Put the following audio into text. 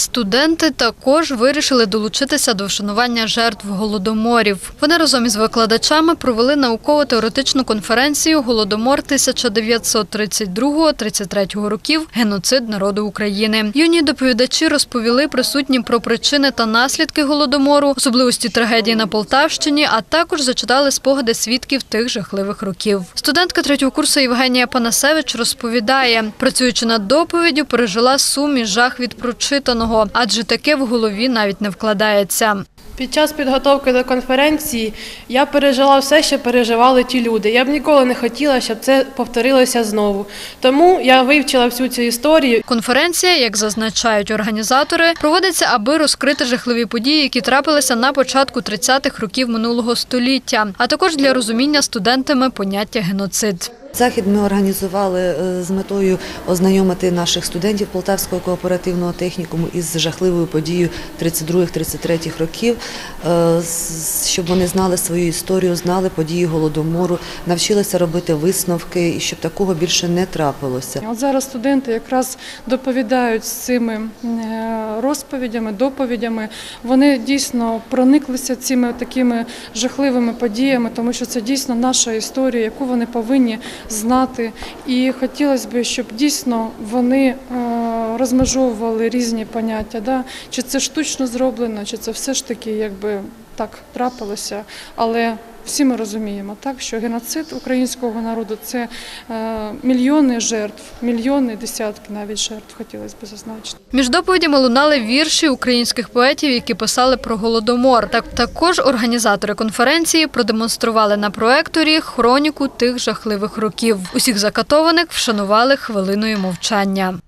Студенти також вирішили долучитися до вшанування жертв голодоморів. Вони разом із викладачами провели науково-теоретичну конференцію Голодомор 1932-33 років. Геноцид народу України. Юні доповідачі розповіли присутнім про причини та наслідки голодомору, особливості трагедії на Полтавщині, а також зачитали спогади свідків тих жахливих років. Студентка третього курсу Євгенія Панасевич розповідає, працюючи над доповіддю, пережила сум і жах від прочитаного, адже таке в голові навіть не вкладається. Під час підготовки до конференції я пережила все, що переживали ті люди. Я б ніколи не хотіла, щоб це повторилося знову. Тому я вивчила всю цю історію. Конференція, як зазначають організатори, проводиться, аби розкрити жахливі події, які трапилися на початку 30-х років минулого століття, а також для розуміння студентами поняття геноцид. Захід ми організували е, з метою ознайомити наших студентів Полтавського кооперативного технікуму із жахливою подією 32-33 років, е, щоб вони знали свою історію, знали події голодомору, навчилися робити висновки і щоб такого більше не трапилося. От зараз студенти якраз доповідають з цими е, розповідями, доповідями. Вони дійсно прониклися цими такими жахливими подіями, тому що це дійсно наша історія, яку вони повинні знати. І хотілося б, щоб дійсно вони е, розмежовували різні поняття. Да? Чи це штучно зроблено, чи це все ж таки якби так трапилося. Але всі ми розуміємо, так що геноцид українського народу це е, мільйони жертв, мільйони, десятки навіть жертв, хотілося б зазначити. Між доповідями лунали вірші українських поетів, які писали про голодомор. Так також організатори конференції продемонстрували на проекторі хроніку тих жахливих років. Усіх закатованих вшанували хвилиною мовчання.